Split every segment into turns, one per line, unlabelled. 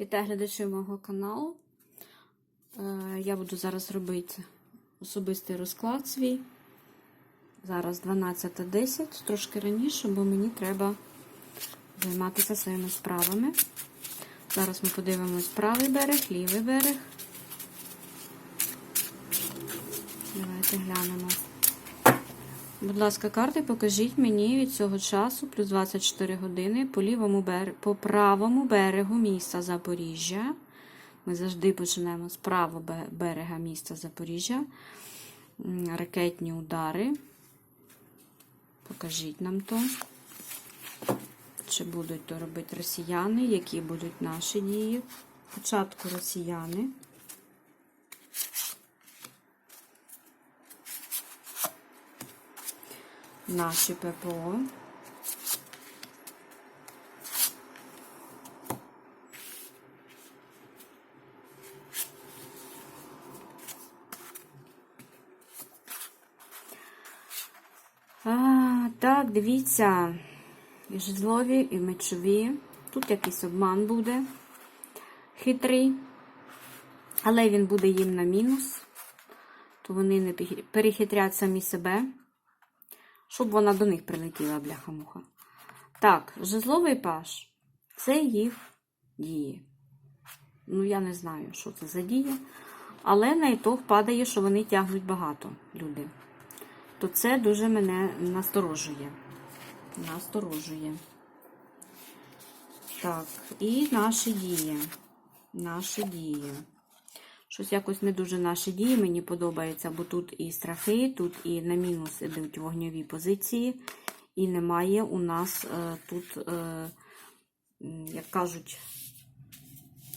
Вітаю глядачів мого каналу. Е, Я буду зараз робити особистий розклад свій. Зараз 12.10, трошки раніше, бо мені треба займатися своїми справами. Зараз ми подивимось правий берег, лівий берег. Давайте глянемо. Будь ласка, карти покажіть мені від цього часу, плюс 24 години, по лівому берегу, по правому берегу міста Запоріжжя. Ми завжди почнемо з правого берега міста Запоріжжя. Ракетні удари. Покажіть нам то. Чи будуть то робити росіяни, які будуть наші дії? Спочатку росіяни. Наші ППО. А, так, дивіться, і жезлові, і мечові. Тут якийсь обман буде. Хитрий, але він буде їм на мінус, то вони не перехитрять самі себе, щоб вона до них прилетіла, бляха-муха. Так, жезловий паш це їх дії. Ну, я не знаю, що це за дії, але на ітог падає, що вони тягнуть багато люди то це дуже мене насторожує. Насторожує. Так, і наші дії. Наші дії. Щось якось не дуже наші дії мені подобається, бо тут і страхи, тут і на мінус ідуть вогньові позиції, і немає у нас е, тут, е, як кажуть,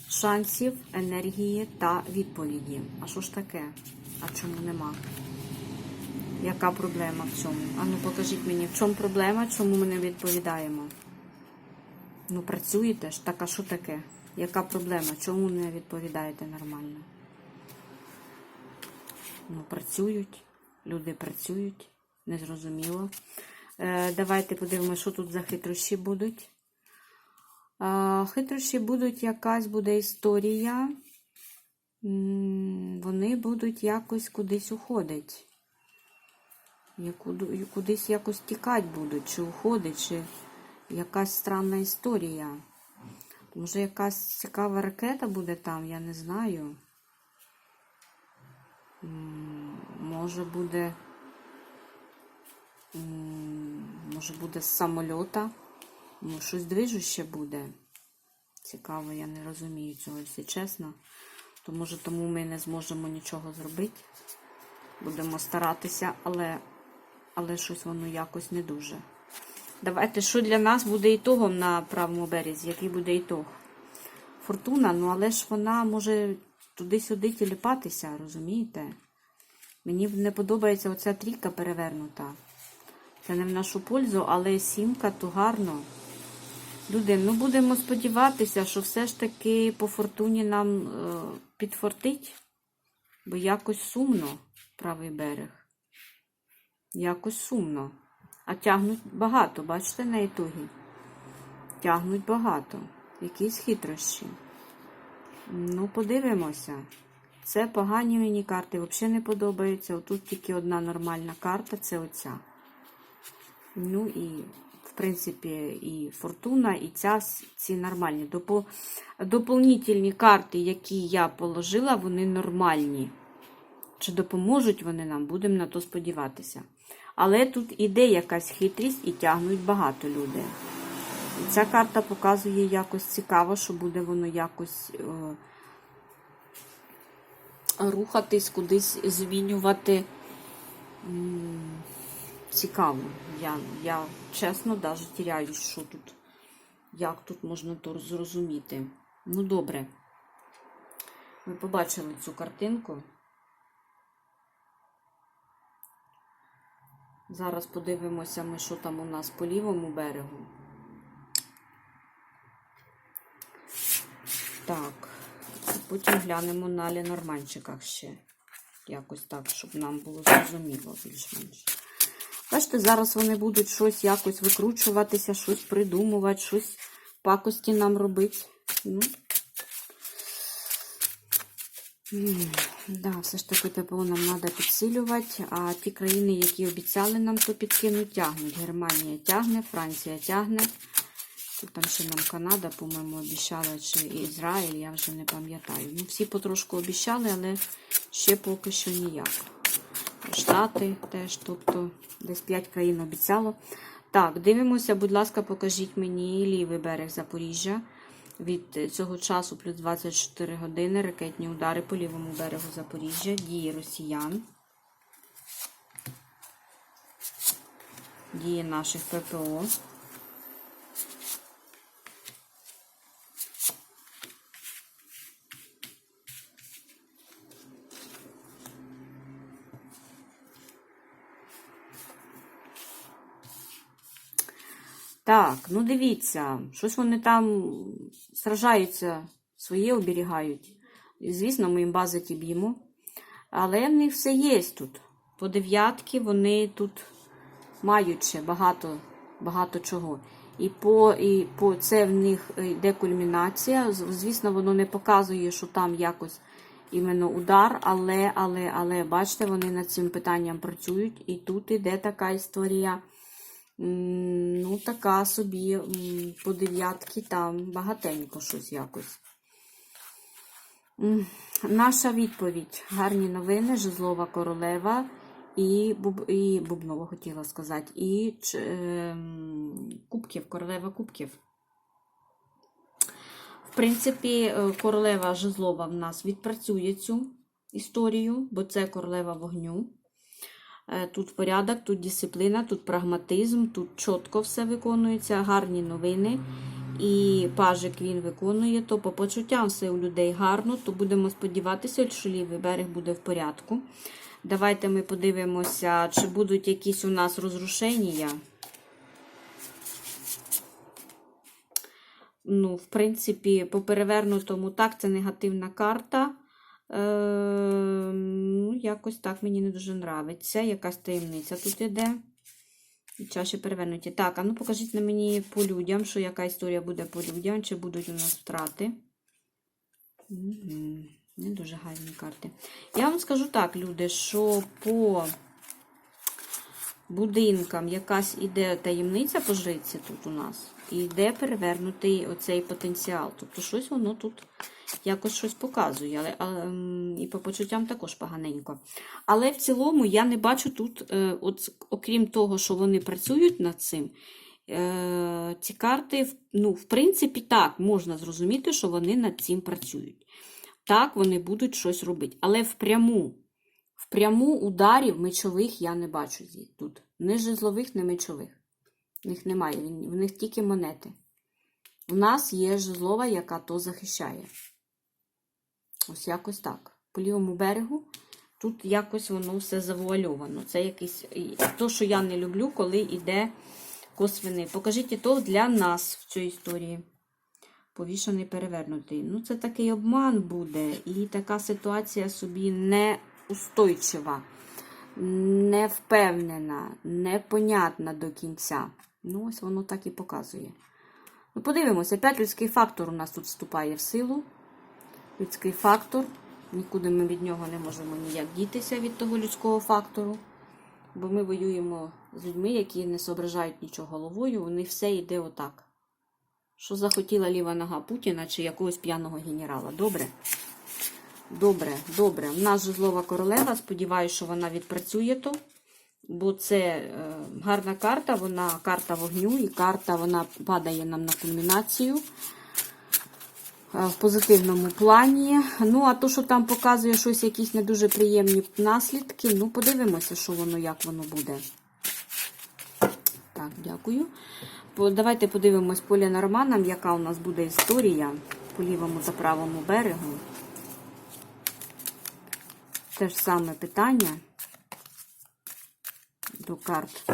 шансів, енергії та відповіді. А що ж таке? А чому нема? Яка проблема в цьому? А ну покажіть мені, в чому проблема, чому ми не відповідаємо? Ну, працюєте ж, так а що таке? Яка проблема? Чому не відповідаєте нормально? Ну, працюють, люди працюють, незрозуміло. Е, давайте подивимося, що тут за хитрощі будуть. Е, хитрощі будуть, якась буде історія. Вони будуть якось кудись уходити. Кудись якось тікати будуть, чи уходить, чи якась странна історія. Може, якась цікава ракета буде там, я не знаю. Може буде. Може буде з самольота. Ну, щось движуще буде. Цікаво, я не розумію цього, якщо чесно. То може тому ми не зможемо нічого зробити. Будемо старатися, але але щось воно якось не дуже. Давайте, що для нас буде ітогом на правому березі, який буде ітог? Фортуна, ну але ж вона може туди-сюди тіліпатися, розумієте? Мені не подобається оця трійка перевернута. Це не в нашу пользу, але сімка то гарно. Люди, ну будемо сподіватися, що все ж таки по фортуні нам е, підфортить, бо якось сумно правий берег. Якось сумно. А тягнуть багато, бачите, на ітогі? Тягнуть багато. Якісь хитрощі. Ну, подивимося. Це погані мені карти, взагалі не подобаються. Отут тільки одна нормальна карта це оця. Ну і, в принципі, і фортуна, і ця ці нормальні. Допо... Дополнительні карти, які я положила, вони нормальні. Чи допоможуть вони нам, будемо на то сподіватися. Але тут іде якась хитрість і тягнуть багато людей. Ця карта показує якось цікаво, що буде воно якось е, рухатись, кудись змінювати. Цікаво. Я, я чесно навіть тіряюсь, що тут, як тут можна то зрозуміти. Ну, добре. Ви побачили цю картинку. Зараз подивимося, ми, що там у нас по лівому берегу. Так, потім глянемо на Ленорманчиках ще. Якось так, щоб нам було зрозуміло більш-менш. Бачите, зараз вони будуть щось якось викручуватися, щось придумувати, щось пакості нам робити. Ну, Да, все ж таки ППО нам треба підсилювати, а ті країни, які обіцяли нам то підкинуть, тягнуть. Германія тягне, Франція тягне. Там ще нам Канада, по-моєму, обіцяла, чи Ізраїль, я вже не пам'ятаю. Ну, всі потрошку обіцяли, але ще поки що ніяк. Штати теж, тобто десь 5 країн обіцяло. Так, дивимося, будь ласка, покажіть мені лівий берег Запоріжжя. Від цього часу плюс 24 години ракетні удари по лівому берегу Запоріжжя, дії росіян, дії наших ППО. Так, ну дивіться, щось вони там сражаються, своє оберігають. І, звісно, ми їм бази б'ємо. Але в них все є тут. По дев'ятки вони тут мають ще багато, багато чого. І по, і по це в них йде кульмінація. Звісно, воно не показує, що там якось іменно удар, але, але, але, бачите, вони над цим питанням працюють. І тут іде така історія. Ну, така собі по дев'ятки там багатенько щось якось. Наша відповідь. Гарні новини, Жезлова королева і, Буб, і Бубнова хотіла сказати. І Ч- ем, Кубків, королева Кубків. В принципі, е, королева Жезлова в нас відпрацює цю історію, бо це королева вогню. Е, Тут порядок, тут дисципліна, тут прагматизм, тут чітко все виконується, гарні новини. І пажик він виконує, то по почуттям все у людей гарно, то будемо сподіватися, що лівий берег буде в порядку. Давайте ми подивимося, чи будуть якісь у нас розрушення. Ну, в принципі, по перевернутому так, це негативна карта. Е, ну, якось так мені не дуже нравиться. Якась таємниця тут іде. І чаші перевернуті. Так, а ну покажіть на мені по людям, що яка історія буде по людям, чи будуть у нас втрати. Мгм. Не дуже гарні карти. Я вам скажу так, люди, що по будинкам якась іде таємниця по жриці тут у нас. І йде перевернутий оцей потенціал. Тобто щось воно тут якось щось показує. Але, але, і по почуттям також поганенько. Але в цілому я не бачу тут, е, от, окрім того, що вони працюють над цим. Е, ці карти, в- ну, в принципі, так, можна зрозуміти, що вони над цим працюють. Так, вони будуть щось робити. Але впряму, впряму ударів мечових я не бачу тут. Ні жезлових, ні мечових. В них немає, в них тільки монети. У нас є жезлова, яка то захищає. Ось якось так. По лівому берегу тут якось воно все завуальовано. Це якийсь і то, що я не люблю, коли йде косвений. Покажіть і то для нас в цій історії. Повішаний перевернутий. Ну, це такий обман буде, і така ситуація собі неустойчива, невпевнена, непонятна до кінця. Ну, ось воно так і показує. Ну, подивимося, опять людський фактор у нас тут вступає в силу. Людський фактор. Нікуди ми від нього не можемо ніяк дітися від того людського фактору. Бо ми воюємо з людьми, які не соображають нічого головою, них все йде отак. Що захотіла ліва нога Путіна чи якогось п'яного генерала. Добре? Добре, добре. У нас жезлова королева. Сподіваюся, що вона відпрацює то. Бо це е, гарна карта, вона карта вогню, і карта вона падає нам на кульмінацію в позитивному плані. Ну, а то, що там показує щось, якісь не дуже приємні наслідки, ну, подивимося, що воно, як воно буде. Так, дякую. Давайте подивимось по Ленорманам, яка у нас буде історія по лівому та правому берегу. Те ж саме питання до карт.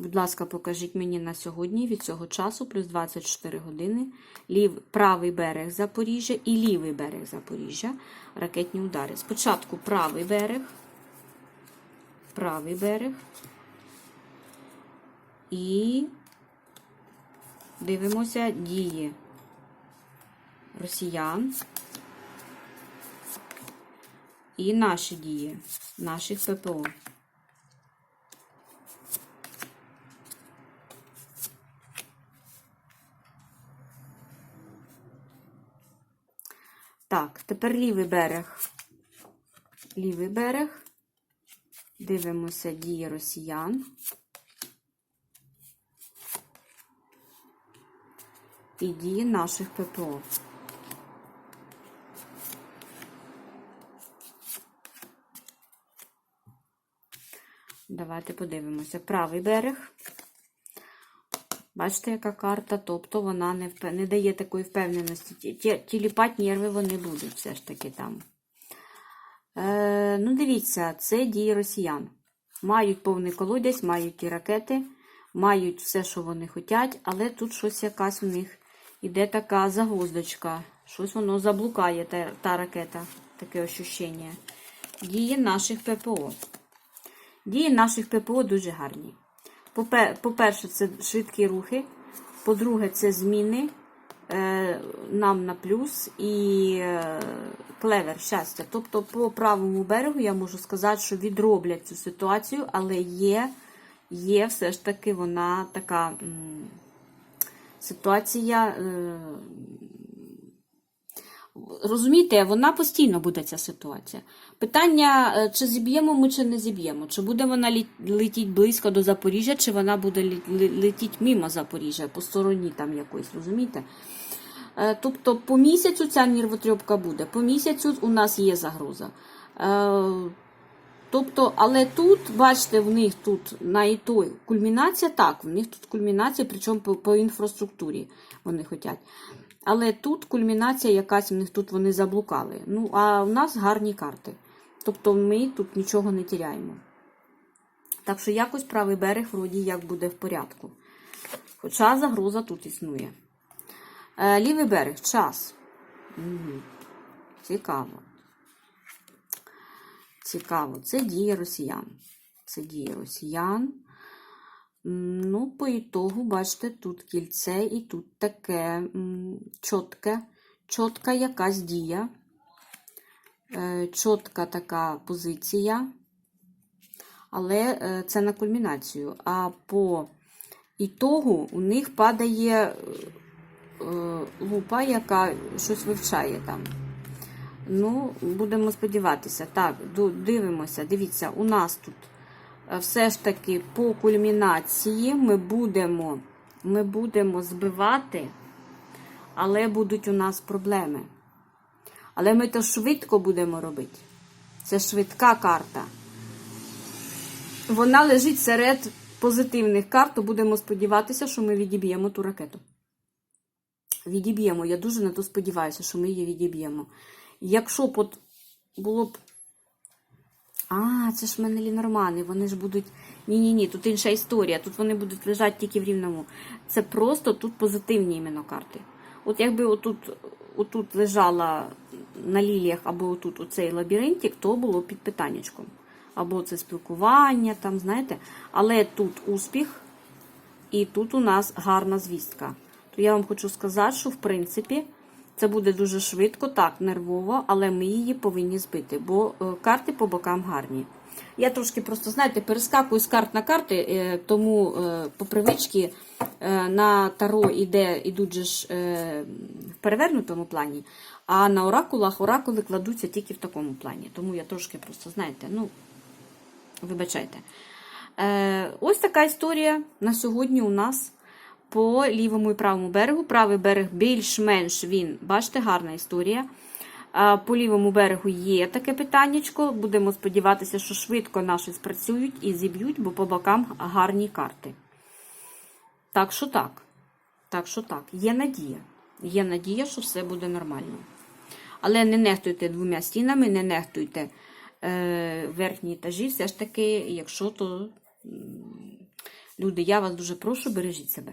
Будь ласка, покажіть мені на сьогодні від цього часу, плюс 24 години, лів, правий берег Запоріжжя і лівий берег Запоріжжя. Ракетні удари. Спочатку правий берег, правий берег. І дивимося дії росіян. і наші дії, наших ППО. Так, тепер лівий берег. Лівий берег. Дивимося дії росіян. І дії наших ППО. Давайте подивимося. Правий берег. Бачите, яка карта, тобто вона не, впев... не дає такої впевненості. Ті- ті- Тіліпать нерви вони будуть все ж таки там. Е, ну, дивіться, це дії росіян. Мають повний колодязь, мають і ракети, мають все, що вони хочуть, але тут щось якась у них іде така загвоздочка. Щось воно заблукає, та, та ракета, таке ощущення. Дії наших ППО. Дії наших ППО дуже гарні. Попе- По-перше, це швидкі рухи. По-друге, це зміни е, нам на плюс і е, клевер щастя. Тобто, по правому берегу я можу сказати, що відроблять цю ситуацію, але є, є все ж таки вона така ситуація. Розумієте, вона постійно буде ця ситуація. Питання, е, чи зіб'ємо ми, чи не зіб'ємо. Чи буде вона летіть близько до Запоріжжя, чи вона буде летіть мимо Запоріжжя, по стороні там якоїсь, розумієте? Е, Тобто по місяцю ця нервотрьопка буде. По місяцю у нас є загроза. Е, Тобто, але тут, бачите, в них тут на і той кульмінація, так, в них тут кульмінація, причому по, по інфраструктурі вони хочуть. Але тут кульмінація якась в них тут вони заблукали. Ну, а в нас гарні карти. Тобто ми тут нічого не тіряємо. Так що якось правий берег, вроді, як буде в порядку. Хоча загроза тут існує. Е, лівий берег, час. Угу. Цікаво. Цікаво. Це дії росіян. Це дії росіян. Ну, по ітогу, бачите, тут кільце і тут таке м, чотке, чотка якась дія, е, чотка така позиція, але е, це на кульмінацію. А по ітогу у них падає е, лупа, яка щось вивчає там. Ну, будемо сподіватися. Так, дивимося. Дивіться, у нас тут все ж таки по кульмінації ми будемо, ми будемо збивати, але будуть у нас проблеми. Але ми то швидко будемо робити. Це швидка карта. Вона лежить серед позитивних карт, то будемо сподіватися, що ми відіб'ємо ту ракету. Відіб'ємо. Я дуже на то сподіваюся, що ми її відіб'ємо. Якщо б було б. А, це ж мене лінормани, вони ж будуть. Ні-ні-ні, тут інша історія. Тут вони будуть лежати тільки в рівному. Це просто тут позитивні іменно карти. От якби отут, отут лежала на ліліях або отут оцей лабіринтик, то було під питаннячком. Або це спілкування, там, знаєте. Але тут успіх, і тут у нас гарна звістка. То я вам хочу сказати, що в принципі це буде дуже швидко, так, нервово, але ми її повинні збити, бо е, карти по бокам гарні. Я трошки просто, знаєте, перескакую з карт на карти, е, тому е, по привичці е, на таро іде, ідуть же ж в перевернутому плані, а на оракулах оракули кладуться тільки в такому плані. Тому я трошки просто, знаєте, ну, вибачайте. Ось така історія на сьогодні у нас по лівому і правому берегу. Правий берег більш-менш він, бачите, гарна історія. По лівому берегу є таке питаннячко. Будемо сподіватися, що швидко наші спрацюють і зіб'ють, бо по бокам гарні карти. Так що так. Так що так. Є надія. Є надія, що все буде нормально. Але не нехтуйте двома стінами, не нехтуйте е, верхні етажі. Все ж таки, якщо то, люди, я вас дуже прошу, бережіть себе.